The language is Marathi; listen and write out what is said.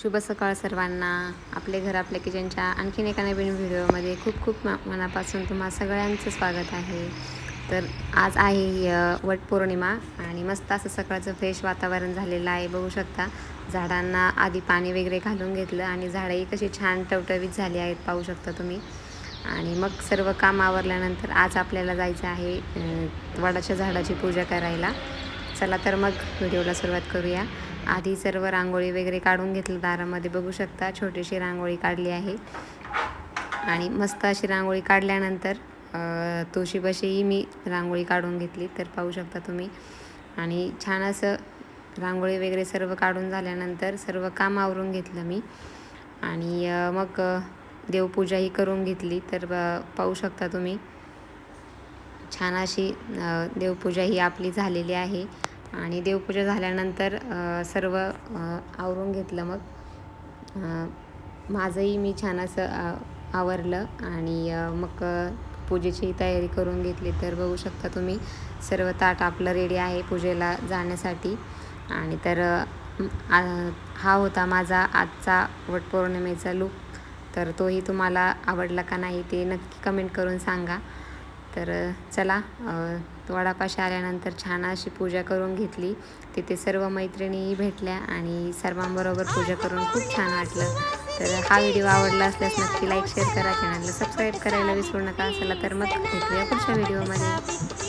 शुभ सकाळ सर्वांना. आपले घर आपल्या किचनच्या आणखीन एका नवीन व्हिडिओमध्ये खूप खूप मनापासून तुम्हा सगळ्यांचं स्वागत आहे. तर आज आहे वटपौर्णिमा आणि मस्त असं सकाळचं फ्रेश वातावरण झालेलं आहे. बघू शकता झाडांना आधी पाणी वगैरे घालून घेतलं आणि झाडंही कशी छान टवटवीत झाली आहेत पाहू शकता तुम्ही. आणि मग सर्व काम आवरल्यानंतर आज आपल्याला जायचं आहे वडाच्या झाडाची पूजा करायला. चला तर मग व्हिडिओला सुरुवात करूया. आधी सर्व रांगोळी वगैरे काढून घेतलं दारामध्ये बघू शकता छोटीशी रांगोळी काढली आहे. आणि मस्त अशी रांगोळी काढल्यानंतर तुळशीपाशीही मी रांगोळी काढून घेतली तर पाहू शकता तुम्ही. आणि छान असं रांगोळी वगैरे सर्व काढून झाल्यानंतर सर्व काम आवरून घेतलं मी. आणि मग देवपूजाही करून घेतली तर पाहू शकता तुम्ही. छान अशी देवपूजा ही आपली झालेली आहे. आणि देवपूजा झाल्यानंतर सर्व आवरून घेतलं मग. माझंही मी छान असं आवरलं आणि मग पूजेचीही पूजेची तयारी करून घेतली. तर बघू शकता तुम्ही सर्व ताट आपलं रेडी आहे पूजेला जाण्यासाठी. आणि तर हा होता माझा आजचा वटपौर्णिमेचा लूक तर तोही तुम्हाला आवडला का नाही ते नक्की कमेंट करून सांगा. तर चला वडापाशी आल्यानंतर छान अशी पूजा करून घेतली. तिथे सर्व मैत्रिणीही भेटल्या आणि सर्वांबरोबर पूजा करून खूप छान वाटलं. तर हा व्हिडिओ आवडला असल्यास नक्की लाईक शेअर करा. चॅनलला सबस्क्राईब करायला विसरू नका. चला तर मग भेटूया पुढच्या व्हिडिओमध्ये.